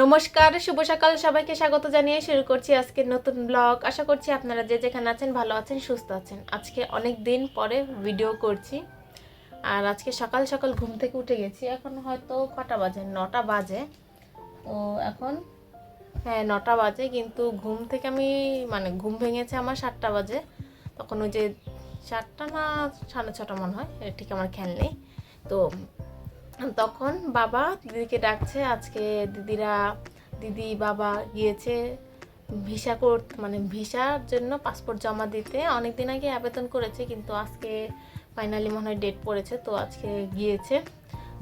নমস্কার, শুভ সকাল। সবাইকে স্বাগত জানিয়ে শুরু করছি আজকের নতুন ব্লগ। আশা করছি আপনারা যে যেখানে আছেন ভালো আছেন, সুস্থ আছেন। আজকে অনেক দিন পরে ভিডিও করছি। আর আজকে সকাল সকাল ঘুম থেকে উঠে গেছি। এখন হয়তো কটা বাজে? নটা বাজে। ও এখন হ্যাঁ নটা বাজে, কিন্তু ঘুম থেকে আমি মানে ঘুম ভেঙেছে আমার সাতটা বাজে। তখন ওই যে সাতটা না সাড়ে ছটা মনে হয় ঠিক আমার খেয়াল নেই। তো তখন বাবা দিদিকে ডাকছে, আজকে দিদিরা, দিদি, বাবা গিয়েছে ভিসা কোর্ট মানে ভিসার জন্য পাসপোর্ট জমা দিতে। অনেক দিন আগে আবেদন করেছে, কিন্তু আজকে ফাইনালি মনে হয় ডেট পড়েছে, তো আজকে গিয়েছে।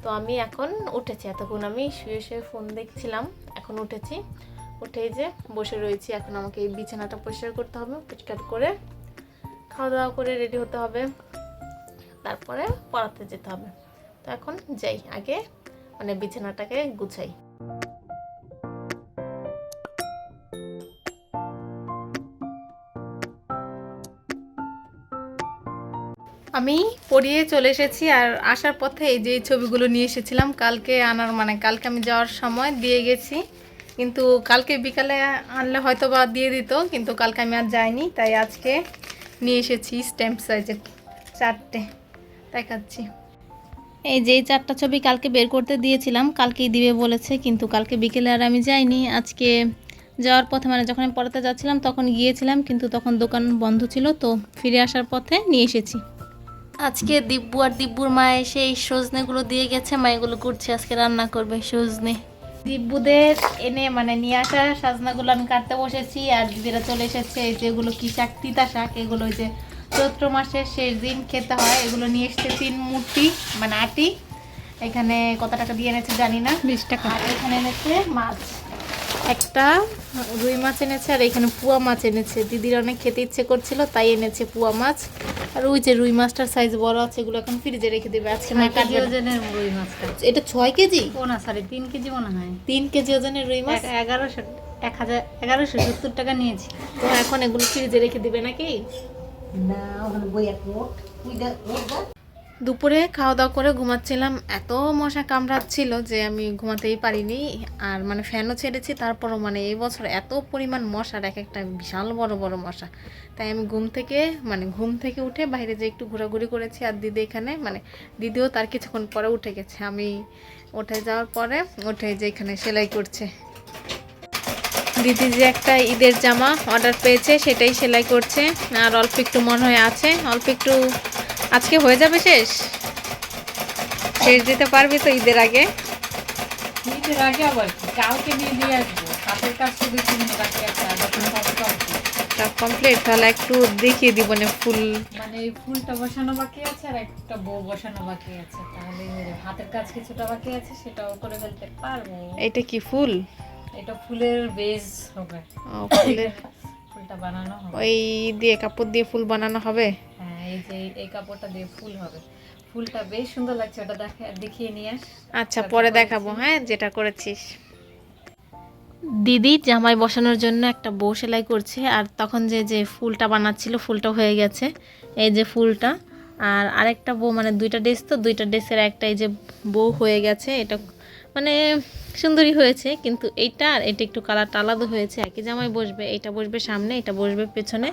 তো আমি এখন উঠেছি, এতক্ষণ আমি শুয়ে শুয়ে ফোন দেখছিলাম, এখন উঠেছি। উঠেই যে বসে রয়েছি, এখন আমাকে এই বিছানাটা পরিষ্কার করতে হবে, পরিষ্কার করে খাওয়া দাওয়া করে রেডি হতে হবে। তারপরে পড়াতে যেতে হবে। তো এখন যাই, আগে মানে বিছানাটাকে গুছাই। আমি পড়িয়ে চলে এসেছি আর আসার পথে এই যে ছবিগুলো নিয়ে এসেছিলাম, কালকে আনার মানে কালকে আমি যাওয়ার সময় দিয়ে গেছি। কিন্তু কালকে বিকালে আনলে হয়তো বা দিয়ে দিত, কিন্তু কালকে আমি আর যাইনি, তাই আজকে নিয়ে এসেছি স্ট্যাম্প সাইজের চারটে। দেখাচ্ছি। এই যে চারটা ছবি কালকে বের করতে দিয়েছিলাম কালকেই দিবে বলেছে কিন্তু কালকে বিকেলে আর আমি যাইনি। আজকে যাওয়ার পথে মানে যখন আমি পড়াতে যাচ্ছিলাম তখন গিয়েছিলাম কিন্তু তখন দোকান বন্ধ ছিল তো ফিরে আসার পথে নিয়ে এসেছি। আজকে দিব্যু আর দিব্যুর মা এসে এই সজনেগুলো দিয়ে গেছে মা এগুলো করছে আজকে রান্না করবে সজনে। দিব্যুদের এনে মানে নিয়ে আসা সাজনাগুলো আমি কাটতে বসেছি আর দিদিরা চলে এসেছে এই যেগুলো কি শাক তিতা শাক এগুলো ওই যে চৈত্র মাসের শেষ দিন খেতে হয়। এগুলো নিয়ে এসছে তিন মূর্তি মানে আটি এখানে কত টাকা দিয়ে এনেছে জানি না। বিশ টাকা। আর এখানে এনেছে মাছ। একটা রুই মাছ এনেছে আর এখানে পুয়া মাছ এনেছে। দিদির অনেক খেতে ইচ্ছে করছিল তাই এনেছে পুয়া মাছ। আর ওই যে রুই মাছটার সাইজ বড় আছে এগুলো এখন ফ্রিজে রেখে দেবে। আজকে মা কাটবে ওজনের রুই মাছটা। এটা ছয় কেজি? ও না সরি তিন কেজি মনে হয়। তিন কেজি ওজনের রুই মাছ? এগারোশো এক হাজার এগারোশো সত্তর টাকা নিয়েছি। তো এখন এগুলো ফ্রিজে রেখে দিবে নাকি? দুপুরে খাওয়া দাওয়া করে ঘুমাচ্ছিলাম। এত মশা কামড়াচ্ছিল যে আমি ঘুমাতেই পারিনি। আর মানে ফ্যানও ছেড়েছি, তারপরও মানে এই বছর এত পরিমাণ মশার এক একটা বিশাল বড় বড় মশা। তাই আমি ঘুম থেকে মানে ঘুম থেকে উঠে বাইরে যে একটু ঘোরাঘুরি করেছি আর দিদি এখানে মানে দিদিও তার কিছুক্ষণ পরে উঠে গেছে। আমি উঠে যাওয়ার পরে উঠে যে এখানে সেলাই করছে। দিদি যে একটা ঈদের জামা অর্ডার পেয়েছে সেটাই সেলাই করছে। আর অল্প একটু মনে হয়ে আছে। অল্প একটু আজকে হয়ে যাবে শেষ? শেষ দিতে পারবি তো ঈদের আগে? ঈদের আগে আবার কালকে দিয়ে আসব। কাজ বাকি আছে। কমপ্লিট তাহলে একটু দেখিয়ে দিব না ফুল। মানে এই ফুলটা বসানো বাকি আছে আর একটা বউ বসানো বাকি আছে। তাহলে হাতের কাজ কিছুটা বাকি আছে সেটাও করে ফেলতে পারব। এটা কি ফুল? এটা ফুলের বেজ হবে। ও, ফুলের ফুলটা বানানো হবে। ওই দিয়ে কাপড় দিয়ে ফুল বানানো হবে? হ্যাঁ এই যে এই কাপড়টা দিয়ে ফুল হবে। ফুলটা বেশ সুন্দর লাগছে ওটা দেখে দেখিয়ে নিয়ে আচ্ছা পরে দেখাবো হ্যাঁ যেটা করেছিস। দিদি জামাই বসানোর জন্য একটা বউ সেলাই করছে আর তখন যে যে ফুলটা বানাচ্ছিল ফুলটা হয়ে গেছে। এই যে ফুলটা আর আরেকটা বউ মানে দুইটা ড্রেস তো দুইটা ড্রেসের একটা এই যে বউ হয়ে গেছে এটা মানে সুন্দরী হয়েছে কিন্তু এইটা আর এটা একটু কালারটা আলাদা হয়েছে। একই জামাই বসবে এটা বসবে সামনে এটা বসবে পেছনে।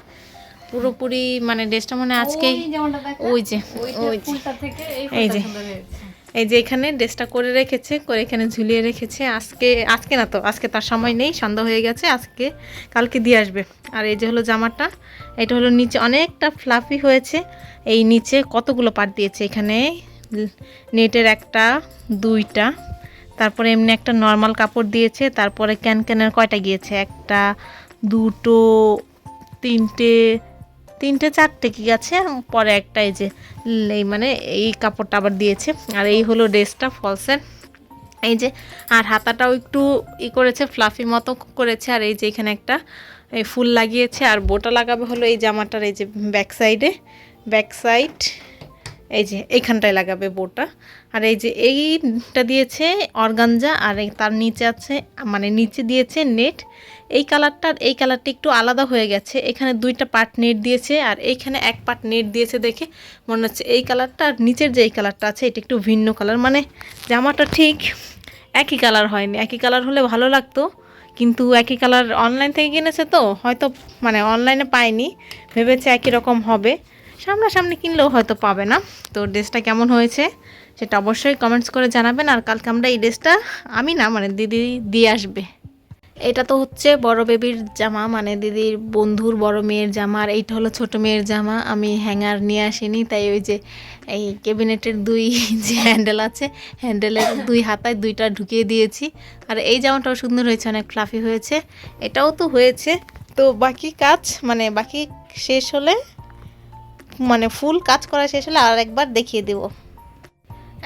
পুরোপুরি মানে ড্রেসটা মানে আজকেই ওই যে ওই যে এই এই যে। এই যে এখানে ড্রেসটা করে রেখেছে করে এখানে ঝুলিয়ে রেখেছে। আজকে আজকে না তো আজকে তার সময় নেই সন্ধ্যা হয়ে গেছে আজকে কালকে দিয়ে আসবে। আর এই যে হলো জামাটা এটা হলো নিচে অনেকটা ফ্লাফি হয়েছে। এই নিচে কতগুলো পাট দিয়েছে? এখানে নেটের একটা দুইটা তারপরে এমনি একটা নর্মাল কাপড় দিয়েছে, তারপরে ক্যান ক্যানের কয়টা গিয়েছে? একটা, দুটো, তিনটে তিনটে, চারটে কি গেছে? পরে একটা এই যে, এই মানে এই কাপড়টা আবার দিয়েছে। আর এই হলো ড্রেসটা ফলসের। এই যে, আর হাতাটাও একটু ই করেছে ফ্লাফি মতো করেছে। আর এই যে এখানে একটা, এই ফুল লাগিয়েছে। আর বোটা লাগাবে হলো এই জামাটার এই যে ব্যাক সাইডে ব্যাক সাইড এই যে এইখানটায় লাগাবে বোটা আর এই যে এইটা দিয়েছে অর্গানজা, আর তার নিচে আছে মানে নিচে দিয়েছে নেট। এই কালারটা আর এই কালারটা একটু আলাদা হয়ে গেছে। এখানে দুইটা পার্ট নেট দিয়েছে, আর এইখানে এক পার্ট নেট দিয়েছে দেখে মনে হচ্ছে এই কালারটা, আর নিচের যে এই কালারটা আছে, এটা একটু ভিন্ন কালার। মানে জামাটা ঠিক একই কালার হয়নি। একই কালার হলে ভালো লাগতো, কিন্তু একই কালার অনলাইন থেকে কিনেছে তো, হয়তো মানে অনলাইনে পাইনি ভেবেছে একই রকম হবে। সামনাসামনি কিনলেও হয়তো পাবে না। তো ড্রেসটা কেমন হয়েছে সেটা অবশ্যই কমেন্টস করে জানাবেন। আর কালকে আমরা এই ড্রেসটা, আমি না মানে দিদি দিয়ে আসবে। এটা তো হচ্ছে বড় বেবির জামা মানে দিদির বন্ধুর বড় মেয়ের জামা, আর এইটা হলো ছোট মেয়ের জামা। আমি হ্যাঙ্গার নিয়ে আসিনি, তাই ওই যে এই ক্যাবিনেটের দুই যে হ্যান্ডেল আছে হ্যান্ডেলের দুই হাতায় দুইটা ঢুকিয়ে দিয়েছি। আর এই জামাটাও সুন্দর হয়েছে, অনেক ফ্লাফি হয়েছে। এটাও তো হয়েছে। তো বাকি কাজ মানে বাকি শেষ হলে মানে ফুল কাজ করা শেষ হলে আর একবার দেখিয়ে দেবো।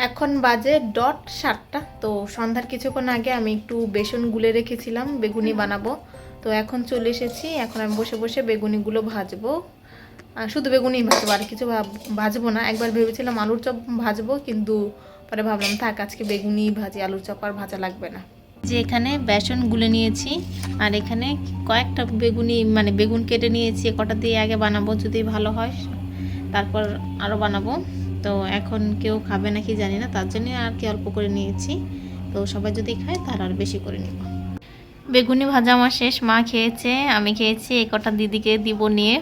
এখন বাজে ডট সাতটা তো সন্ধ্যার কিছুক্ষণ আগে আমি একটু বেসন গুলে রেখেছিলাম বেগুনি বানাবো। তো এখন চলে এসেছি এখন আমি বসে বসে বেগুনিগুলো ভাজবো। আর শুধু বেগুনি ভাজবো আর কিছু ভাজবো না। একবার ভেবেছিলাম আলুর চপ ভাজবো কিন্তু পরে ভাবলাম থাক আজকে বেগুনি ভাজি আলুর চপ আর ভাজা লাগবে না। যে এখানে বেসন গুলে নিয়েছি আর এখানে কয়েকটা বেগুনি মানে বেগুন কেটে নিয়েছি কটা দিয়ে আগে বানাবো যদি ভালো হয়। তারপর আরও বানাবো। তো এখন কেউ খাবে নাকি জানি না, তার জন্য আর কি অল্প করে নিয়েছি। তো সবাই যদি খায়, তার আর বেশি করে নিব। বেগুনি ভাজা আমার শেষ, মা খেয়েছে, আমি খেয়েছি, এই কটা দিদিকে দিব নিয়ে।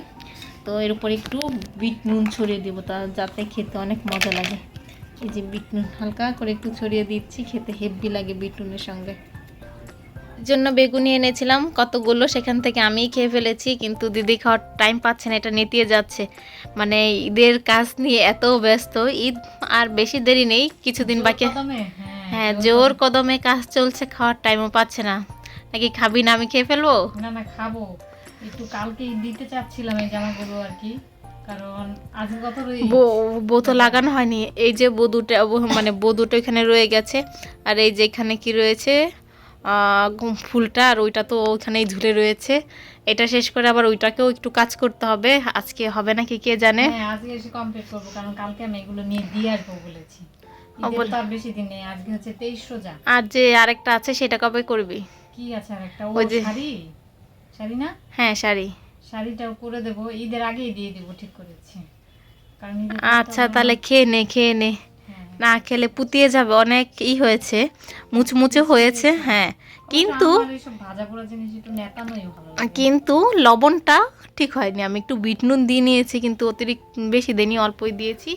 তো এর উপর একটু বিট নুন ছড়িয়ে দিব, তা যাতে খেতে অনেক মজা লাগে। এই যে বিট নুন, হালকা করে একটু ছড়িয়ে দিচ্ছি, খেতে হেভি লাগে বিট নুনের সঙ্গে। জন্য বেগুনি এনেছিলাম কতগুলো সেখান থেকে আমি খেয়ে ফেলেছি কিন্তু দিদি খাওয়ার টাইম পাচ্ছে না এটা নেতিয়ে যাচ্ছে। মানে ঈদের কাজ নিয়ে এত ব্যস্ত ঈদ আর বেশি দেরি নেই কিছুদিন বাকি হ্যাঁ জোর কদমে। কাজ চলছে খাওয়ার টাইমও পাচ্ছে না। নাকি খাবি না আমি খেয়ে ফেলব? না না খাব। একটু কালকে দিতে চাচ্ছিলাম এই জামাগুলো আর কি বো- তো লাগানো হয়নি এই যে বো দুটো ও- মানে বো দুটো এখানে রয়ে গেছে আর এই যে এখানে কি রয়েছে? ফুলটা আর ওইটা তো ওখানেই ঝুলে রয়েছে। এটা শেষ করে আবার ওইটাকেও একটু কাজ করতে হবে। আজকে হবে নাকি কে জানে? হ্যাঁ আজকে এসে কমপ্লিট করব কারণ কালকে আমি এগুলো নিয়ে দিয়ে আসব বলেছি। আর যে আরেকটা আছে সেটা কবে করবি? কি আছে আর একটা ও শাড়ি? শাড়ি না? হ্যাঁ শাড়ি। শাড়িটাও করে দেবো। ঈদের আগেই দিয়ে দিব ঠিক করেছি। কারণ আচ্ছা তাহলে খেয়ে নে খেয়ে নে। না খেলে পুতিয়ে যাবে অনেক ই হয়েছে মুচমুচে হয়েছে হ্যাঁ। কিন্তু কিন্তু লবণটা ঠিক হয়নি আমি একটু বিট নুন দিয়ে নিয়েছি কিন্তু অতিরিক্ত বেশি দিইনি অল্পই দিয়েছি।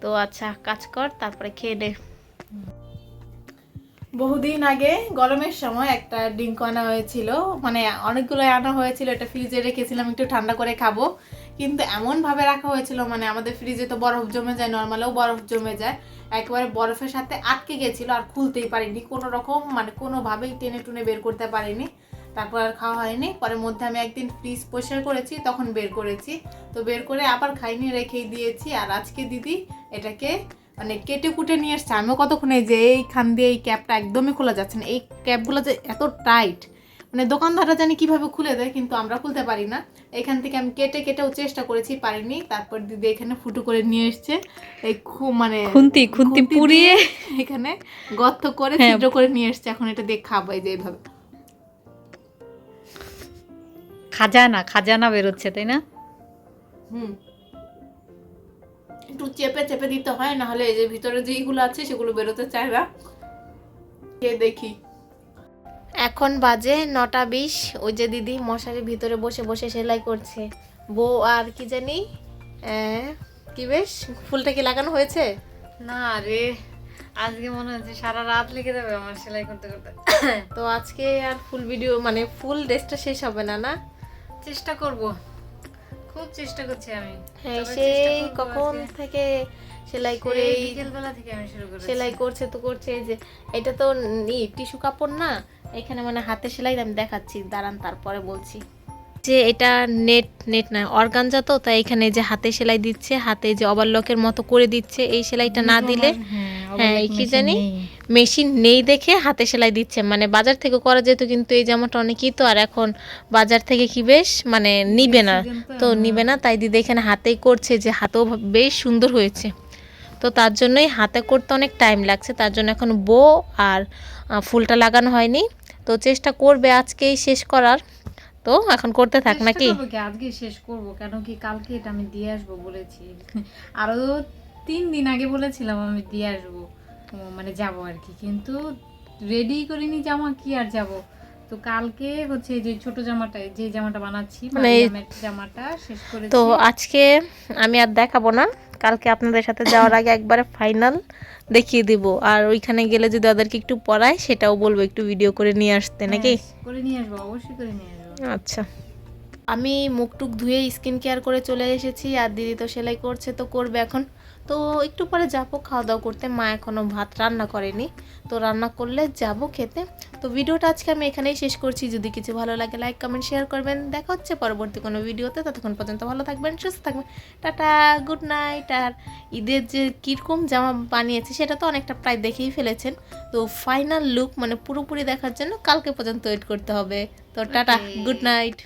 তো আচ্ছা কাজ কর তারপরে খেয়ে নে। বহুদিন আগে গরমের সময় একটা ডিঙ্ক আনা হয়েছিল মানে অনেকগুলো আনা হয়েছিল এটা ফ্রিজে রেখেছিলাম একটু ঠান্ডা করে খাব। কিন্তু এমন ভাবে রাখা হয়েছিল মানে আমাদের ফ্রিজে তো বরফ জমে যায় নর্মালেও বরফ জমে যায়। একেবারে বরফের সাথে আটকে গেছিল আর খুলতেই পারিনি। কোনো রকম মানে কোনোভাবেই টেনে টুনে বের করতে পারিনি। তারপর আর খাওয়া হয়নি। পরে মধ্যে আমি একদিন ফ্রিজ পরিষ্কার করেছি, তখন বের করেছি। তো বের করে আবার খাইনি, রেখেই দিয়েছি। আর আজকে দিদি এটাকে মানে কেটে কুটে নিয়ে এসছে। আমিও কতক্ষণে যে এইখান দিয়ে এই ক্যাপটা একদমই খোলা যাচ্ছে না। এই ক্যাপগুলো যে এত টাইট মানে দোকানদাররা জানি কীভাবে খুলে দেয় কিন্তু আমরা খুলতে পারি না। এখান থেকে আমি কেটে কেটেও চেষ্টা করেছি পারিনি। তারপর দিদি এখানে ফুটো করে নিয়ে এসছে। এই খু- মানে খুন্তি খুন্তি পুড়িয়ে এখানে গর্ত করে হ্যাঁ। ছিদ্র করে নিয়ে এসছে। এখন এটা দিয়ে খাব এই যে এইভাবে। খাজানা খাজানা বেরোচ্ছে তাই না? হুম। একটু চেপে চেপে দিতে হয় না হলে এই যে ভিতরে যেইগুলো আছে সেগুলো বেরোতে চায় না। কে দেখি। এখন বাজে নটা বিশ। ওই যে দিদি মশারির ভিতরে বসে বসে সেলাই করছে। বউ আর কি জানি কি বেশ? ফুলটা কি লাগানো হয়েছে? না রে আজকে মনে হচ্ছে সারা রাত লেগে যাবে আমার সেলাই করতে করতে। তো আজকে আর ফুল ভিডিও মানে ফুল ড্রেসটা শেষ হবে না না? চেষ্টা করব। খুব চেষ্টা করছি আমি। হ্যাঁ সেই কখন থেকে সেলাই করে বিকেলবেলা থেকে আমি শুরু করেছি। সেলাই করছে তো করছে এই যে এটা তো নি টিস্যু কাপড় না? এখানে মানে হাতে সেলাই আমি দেখাচ্ছি দাঁড়ান তারপরে বলছি যে এটা নেট নেট না অর্গানজা তো তাই এখানে যে হাতে সেলাই দিচ্ছে হাতে যে ওভারলকের মতো করে দিচ্ছে এই সেলাইটা না দিলে হ্যাঁ, overlock কি জানি? মেশিন নেই দেখে হাতে সেলাই দিচ্ছে মানে বাজার থেকে করা যেত কিন্তু এই জামাটা অনেকই তো আর এখন বাজার থেকে কি বেশ মানে নিবে না তো, হ্যাঁ। নিবে না তাই দিদি এখানে হাতেই করছে যে হাতেও বেশ সুন্দর হয়েছে তো তার জন্যই হাতে করতে অনেক টাইম লাগছে তার জন্য এখন বো আর ফুলটা লাগানো হয়নি। তো চেষ্টা করবে আজকেই শেষ করার। তো এখন করতে থাক নাকি? আজকে শেষ করব। কেন কি কালকে এটা আমি দিয়ে আসব বলেছি। আরও তিন দিন আগে বলেছিলাম আমি দিয়ে আসব। মানে যাব আর কি। কিন্তু রেডি করিনি জামা কি আর যাব? তো কালকে হচ্ছে যে ছোট জামাটা যে জামাটা বানাচ্ছি মানে জামাটা শেষ করেছি। তো আজকে আমি আর দেখাবো না কালকে আপনাদের সাথে যাওয়ার আগে একবারে ফাইনাল দেখিয়ে দিব। আর ওইখানে গেলে যদি ওদেরকে একটু পড়ায় সেটাও বলব একটু ভিডিও করে নিয়ে আসতে নাকি? হ্যাঁ, করে নিয়ে আসব অবশ্যই করে নিয়ে আসব। আচ্ছা। আমি মুখ টুক ধুয়ে স্কিন কেয়ার করে চলে এসেছি আর দিদি তো সেলাই করছে তো করবে এখন। তো একটু পরে যাব খাওয়া দাওয়া করতে। মা এখনও ভাত রান্না করেনি তো রান্না করলে যাব খেতে। তো ভিডিওটা আজকে আমি এখানেই শেষ করছি। যদি কিছু ভালো লাগে লাইক কমেন্ট শেয়ার করবেন। দেখা হচ্ছে পরবর্তী কোনো ভিডিওতে। ততক্ষণ পর্যন্ত ভালো থাকবেন সুস্থ থাকবেন। টাটা গুড নাইট আর ঈদের যে কীরকম জামা বানিয়েছি সেটা তো অনেকটা প্রায় দেখেই ফেলেছেন। তো ফাইনাল লুক মানে পুরোপুরি দেখার জন্য কালকে পর্যন্ত ওয়েট করতে হবে। তো টাটা গুড নাইট